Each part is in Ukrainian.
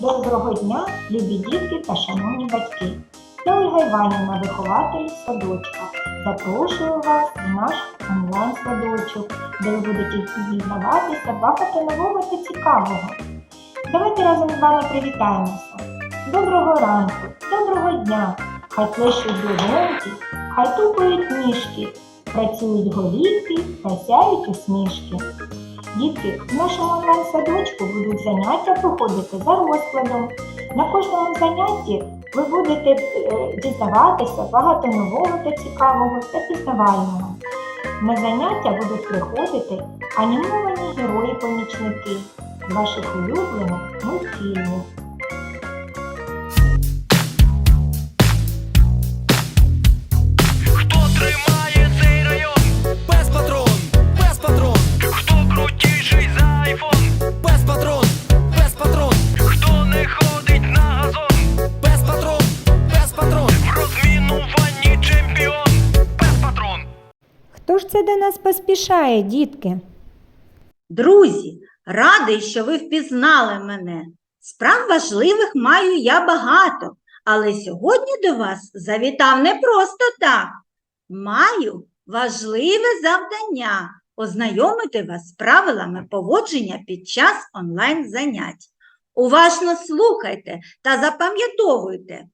Доброго дня, любі дітки та шановні батьки. Я Ольга Іванівна, вихователь садочка. Запрошую вас в наш онлайн-садочок, де ви будете дізнаватися багато нового та цікавого. Давайте разом з вами привітаємося. Доброго ранку, доброго дня! Хай плещуть долоньки, хай тупають ніжки, працюють голівки та сяють усмішки. Дітки, в нашому онлайн-садочку будуть заняття проходити за розкладом. На кожному занятті ви будете е, дізнаватися багато нового та цікавого та пізнавального. На заняття будуть приходити анімовані герої-помічники ваших улюблених мультфільмів. До нас поспішає, дітки? Друзі, радий, що ви впізнали мене. Справ важливих маю я багато, але сьогодні до вас завітав не просто так. Маю важливе завдання ознайомити вас з правилами поводження під час онлайн-занять. Уважно слухайте та запам'ятовуйте.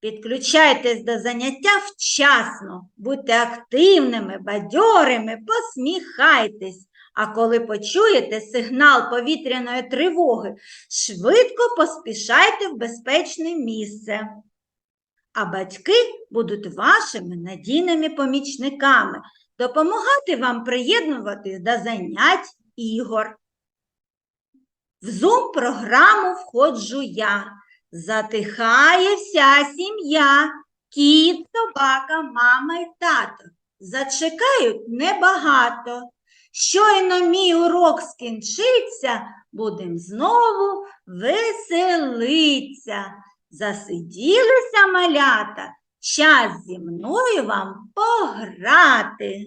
Підключайтесь до заняття вчасно, будьте активними, бадьорими, посміхайтесь. А коли почуєте сигнал повітряної тривоги, швидко поспішайте в безпечне місце. А батьки будуть вашими надійними помічниками, допомагати вам приєднуватись до занять ігор. В Zoom програму входжу я. Затихає вся сім'я, кіт, собака, мама й тато. Зачекають небагато. Щойно мій урок скінчиться, будем знову веселиться. Засиділися малята, час зі мною вам пограти.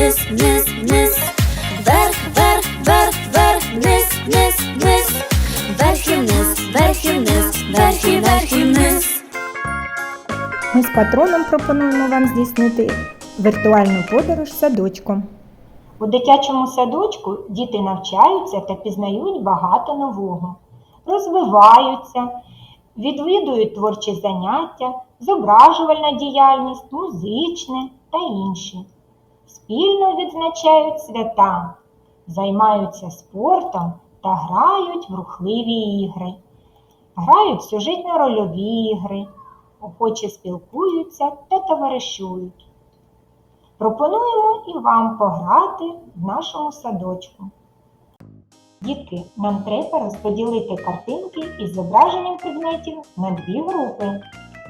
вниз, вниз, вниз, вверх, вверх, вверх, вверх, вниз, вниз, вниз, вверх і вниз, вверх і вниз, вверх і вверх і вниз. Ми з патроном пропонуємо вам здійснити віртуальну подорож садочком. У дитячому садочку діти навчаються та пізнають багато нового, розвиваються, відвідують творчі заняття, зображувальна діяльність, музичне та інші. Спільно відзначають свята, займаються спортом та грають в рухливі ігри, грають сюжетно-рольові ігри, охоче спілкуються та товаришують. Пропонуємо і вам пограти в нашому садочку. Дітки, нам треба розподілити картинки із зображенням предметів на дві групи.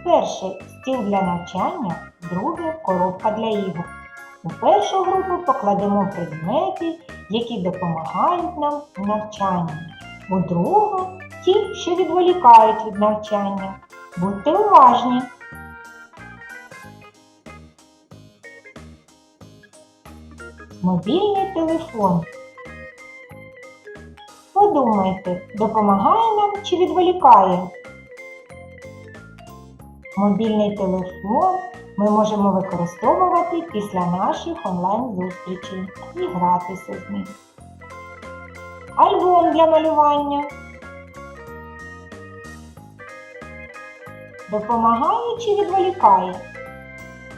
Перше стіл для навчання, друге коробка для ігор. У першу групу покладемо предмети, які допомагають нам в навчанні. У другу ті, що відволікають від навчання. Будьте уважні! Мобільний телефон. Подумайте, допомагає нам чи відволікає? Мобільний телефон ми можемо використовувати після наших онлайн-зустрічей і гратися з ним. Альбом для малювання. Допомагає чи відволікає?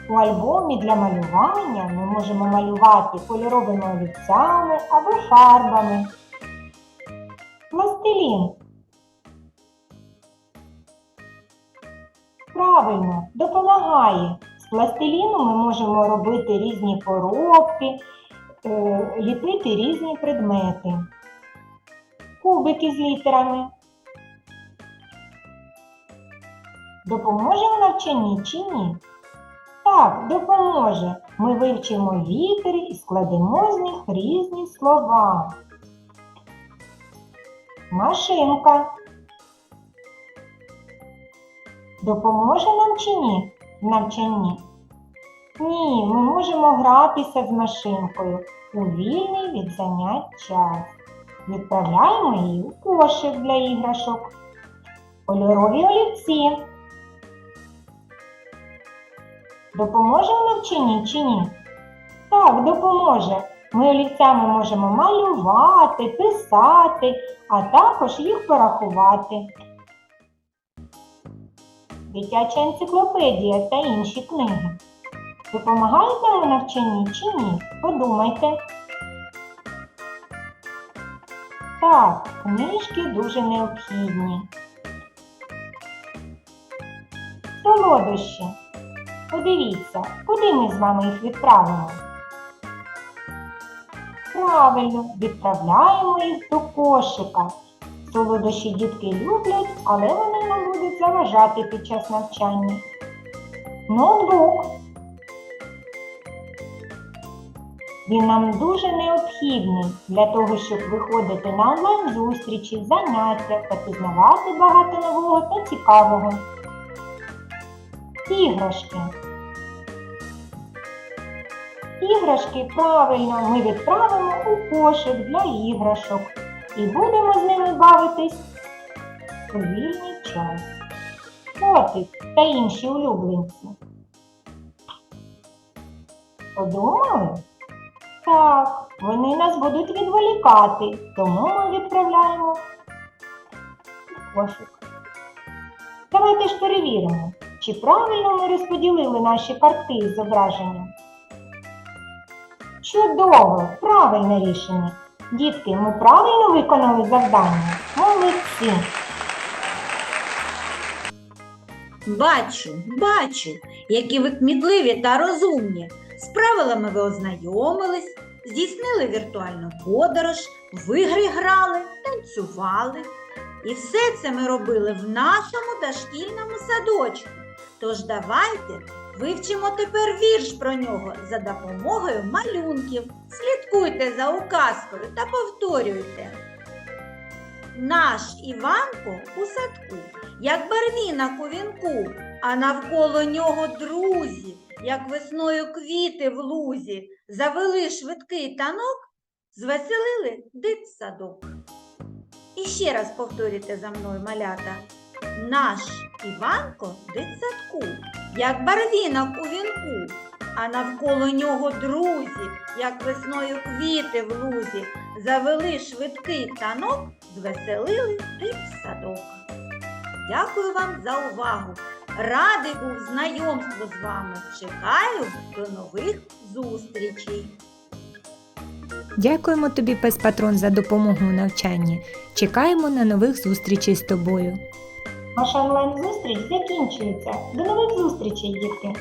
У альбомі для малювання ми можемо малювати кольоровими олівцями або фарбами. Пластилін. Правильно, допомагає. Пластиліну ми можемо робити різні поробки, е, ліпити різні предмети. Кубики з літерами. Допоможе в навчанні чи ні? Так, допоможе. Ми вивчимо літери і складемо з них різні слова. Машинка. Допоможе нам чи ні навчанні? Ні, ми можемо гратися з машинкою у вільний від занять час. Відправляємо її у кошик для іграшок. Кольорові олівці. Допоможе навчанні чи ні? Так, допоможе. Ми олівцями можемо малювати, писати, а також їх порахувати. Дитяча енциклопедія та інші книги. Допомагають нам у навчанні чи ні? Подумайте. Так, книжки дуже необхідні. Солодощі. Подивіться, куди ми з вами їх відправимо? Правильно, відправляємо їх до кошика. Солодощі дітки люблять, але вони нам будуть заважати під час навчання. Ноутбук. Він нам дуже необхідний для того, щоб виходити на онлайн-зустрічі, заняття та пізнавати багато нового та цікавого. Іграшки. Іграшки правильно ми відправимо у кошик для іграшок і будемо з ними бавитись у вільний час. Котик та інші улюбленці. Подумали? Так, вони нас будуть відволікати, тому ми відправляємо кошик. Давайте ж перевіримо, чи правильно ми розподілили наші картки із зображенням. Чудово! Правильне рішення. Дітки, ми правильно виконали завдання? Молодці! Бачу, бачу, які ви кмітливі та розумні. З правилами ви ознайомились, здійснили віртуальну подорож, в ігри грали, танцювали. І все це ми робили в нашому дошкільному садочку. Тож давайте вивчимо тепер вірш про нього за допомогою малюнків. Слідкуйте за указкою та повторюйте. Наш Іванко у садку, як барвінок у вінку, а навколо нього друзі, як весною квіти в лузі, завели швидкий танок, звеселили дитсадок. І ще раз повторюйте за мною малята. Наш Іванко дитсадку, як барвінок у вінку, а навколо нього друзі, як весною квіти в лузі, завели швидкий танок, звеселили дитсадок. Дякую вам за увагу. Радий був знайомству з вами. Чекаю до нових зустрічей. Дякуємо тобі, пес патрон, за допомогу у навчанні. Чекаємо на нових зустрічей з тобою. Наша онлайн-зустріч закінчується. До нових зустрічей, дітки!